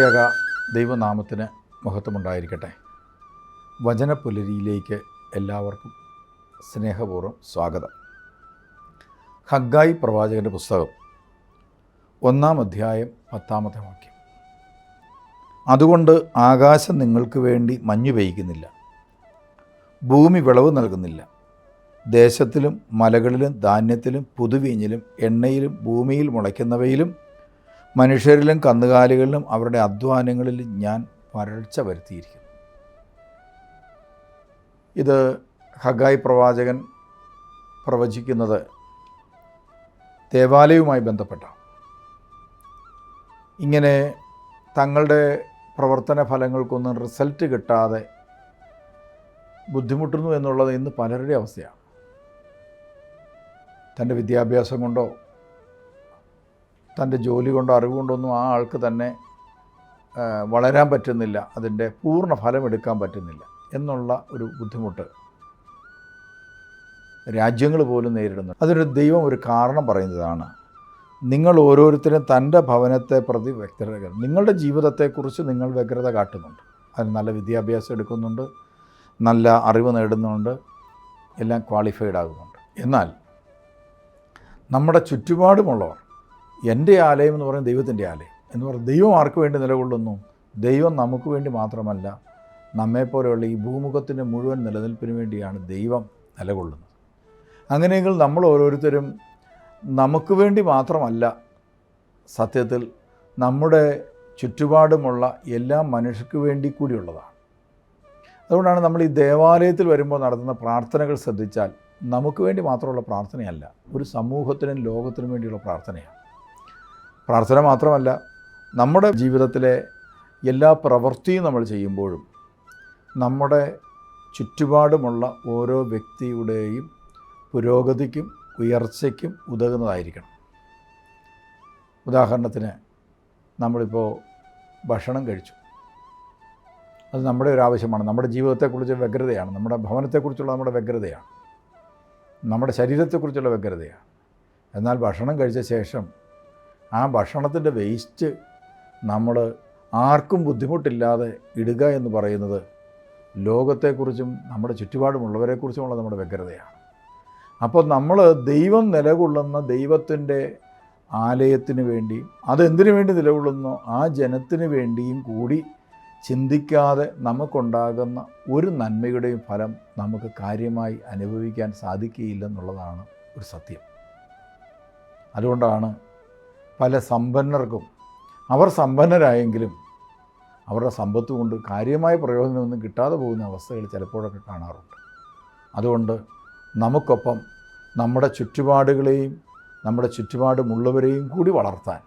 ത്രിയേക ദൈവനാമത്തിന് മഹത്വമുണ്ടായിരിക്കട്ടെ. വചനപുലരിയിലേക്ക് എല്ലാവർക്കും സ്നേഹപൂർവം സ്വാഗതം. ഹഗ്ഗായി പ്രവാചകന്റെ പുസ്തകം ഒന്നാം അധ്യായം പത്താമത്തെ വാക്യം. അതുകൊണ്ട് ആകാശം നിങ്ങൾക്ക് വേണ്ടി മഞ്ഞു പെയ്യുന്നില്ല ഭൂമി വിളവ് നൽകുന്നില്ല ദേശത്തിലും മലകളിലും ധാന്യത്തിലും പുതുവീഞ്ഞിലും എണ്ണയിലും ഭൂമിയിൽ മുളയ്ക്കുന്നവയിലും മനുഷ്യരിലും കന്നുകാലികളിലും അവരുടെ അധ്വാനങ്ങളിൽ ഞാൻ വരൾച്ച വരുത്തിയിരിക്കുന്നു. ഇത് ഹഗായ് പ്രവാചകൻ പ്രവചിക്കുന്നത് ദേവാലയവുമായി ബന്ധപ്പെട്ട ഇങ്ങനെ തങ്ങളുടെ പ്രവർത്തന ഫലങ്ങൾക്കൊന്നും റിസൾട്ട് കിട്ടാതെ ബുദ്ധിമുട്ടുന്നു എന്നുള്ളത് ഇന്ന് പലരുടെ അവസ്ഥയാണ്. തന്റെ വിദ്യാഭ്യാസം കൊണ്ടോ തന്റെ ജോലി കൊണ്ടോ അറിവ് കൊണ്ടൊന്നും ആ ആൾക്ക് തന്നെ വളരാൻ പറ്റുന്നില്ല. അതിന്റെ പൂർണ ഫലം എടുക്കാൻ പറ്റുന്നില്ല എന്നുള്ള ഒരു ബുദ്ധിമുട്ട് രാജ്യങ്ങൾ പോലും നേരിടുന്നു. അതൊരു ദൈവം ഒരു കാരണം പറയുന്നതാണ്. നിങ്ങൾ ഓരോരുത്തരും തന്റെ ഭവനത്തെ പ്രതി വ്യക്തത നിങ്ങളുടെ ജീവിതത്തെക്കുറിച്ച് നിങ്ങൾ വ്യഗ്രത കാട്ടുന്നുണ്ട്. അതിന് നല്ല വിദ്യാഭ്യാസം എടുക്കുന്നുണ്ട് നല്ല അറിവ് നേടുന്നുണ്ട് എല്ലാം ക്വാളിഫൈഡ് ആകുന്നുണ്ട്. എന്നാൽ നമ്മുടെ ചുറ്റുപാടുമുള്ളവർ എന്റെ ആലയം എന്ന് പറയുന്നത് ദൈവത്തിന്റെ ആലയം എന്ന് പറയുന്നത് ദൈവം ആർക്ക് വേണ്ടി നിലകൊള്ളുന്നു? ദൈവം നമുക്ക് വേണ്ടി മാത്രമല്ല നമ്മെപ്പോലെയുള്ള ഈ ഭൂമുഖത്തിന്റെ മുഴുവൻ നിലനിൽപ്പിന് വേണ്ടിയാണ് ദൈവം നിലകൊള്ളുന്നത്. അങ്ങനെയെങ്കിൽ നമ്മൾ ഓരോരുത്തരും നമുക്ക് വേണ്ടി മാത്രമല്ല സത്യത്തിൽ നമ്മുടെ ചുറ്റുപാടുമുള്ള എല്ലാ മനുഷ്യർക്ക് വേണ്ടി കൂടിയുള്ളതാണ്. അതുകൊണ്ടാണ് നമ്മൾ ഈ ദേവാലയത്തിൽ വരുമ്പോൾ നടത്തുന്ന പ്രാർത്ഥനകൾ ശ്രദ്ധിച്ചാൽ നമുക്ക് വേണ്ടി മാത്രമുള്ള പ്രാർത്ഥനയല്ല ഒരു സമൂഹത്തിനും ലോകത്തിനും വേണ്ടിയുള്ള പ്രാർത്ഥനയാണ്. പ്രാർത്ഥന മാത്രമല്ല നമ്മുടെ ജീവിതത്തിലെ എല്ലാ പ്രവൃത്തിയും നമ്മൾ ചെയ്യുമ്പോഴും നമ്മുടെ ചുറ്റുപാടുമുള്ള ഓരോ വ്യക്തിയുടെയും പുരോഗതിക്കും ഉയർച്ചയ്ക്കും ഉതകുന്നതായിരിക്കണം. ഉദാഹരണത്തിന് നമ്മളിപ്പോൾ ഭക്ഷണം കഴിച്ചു. അത് നമ്മുടെ ഒരു ആവശ്യമാണ്. നമ്മുടെ ജീവിതത്തെക്കുറിച്ച് വ്യഗ്രതയാണ്. നമ്മുടെ ഭവനത്തെക്കുറിച്ചുള്ള നമ്മുടെ വ്യഗ്രതയാണ്. നമ്മുടെ ശരീരത്തെക്കുറിച്ചുള്ള വ്യഗ്രതയാണ്. എന്നാൽ ഭക്ഷണം കഴിച്ച ശേഷം ആ ഭക്ഷണത്തിന്റെ വേസ്റ്റ് നമ്മൾ ആർക്കും ബുദ്ധിമുട്ടില്ലാതെ ഇടുക എന്ന് പറയുന്നത് ലോകത്തെക്കുറിച്ചും നമ്മുടെ ചുറ്റുപാടുമുള്ളവരെക്കുറിച്ചുമുള്ള നമ്മുടെ വ്യഗ്രതയാണ്. അപ്പോൾ നമ്മൾ ദൈവം നിലകൊള്ളുന്ന ദൈവത്തിന്റെ ആലയത്തിന് വേണ്ടിയും അതെന്തിനു വേണ്ടി നിലകൊള്ളുന്നോ? ആ ജനത്തിന് വേണ്ടിയും കൂടി ചിന്തിക്കാതെ നമുക്കുണ്ടാകുന്ന ഒരു നന്മയുടെയും ഫലം നമുക്ക് കാര്യമായി അനുഭവിക്കാൻ സാധിക്കുകയില്ലെന്നുള്ളതാണ് ഒരു സത്യം. അതുകൊണ്ടാണ് പല സമ്പന്നർക്കും അവർ സമ്പന്നരായെങ്കിലും അവരുടെ സമ്പത്ത് കൊണ്ട് കാര്യമായ പ്രയോജനമൊന്നും കിട്ടാതെ പോകുന്ന അവസ്ഥകൾ ചിലപ്പോഴൊക്കെ കാണാറുണ്ട്. അതുകൊണ്ട് നമുക്കൊപ്പം നമ്മുടെ ചുറ്റുപാടുകളെയും നമ്മുടെ ചുറ്റുപാടുമുള്ളവരെയും കൂടി വളർത്താൻ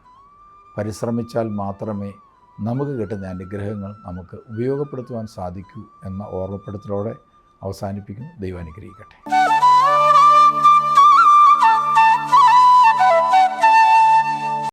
പരിശ്രമിച്ചാൽ മാത്രമേ നമുക്ക് കിട്ടുന്ന അനുഗ്രഹങ്ങൾ നമുക്ക് ഉപയോഗപ്പെടുത്തുവാൻ സാധിക്കൂ എന്ന ഓർമ്മപ്പെടുത്തലോടെ അവസാനിപ്പിക്കുന്നു. ദൈവം അനുഗ്രഹിക്കട്ടെ.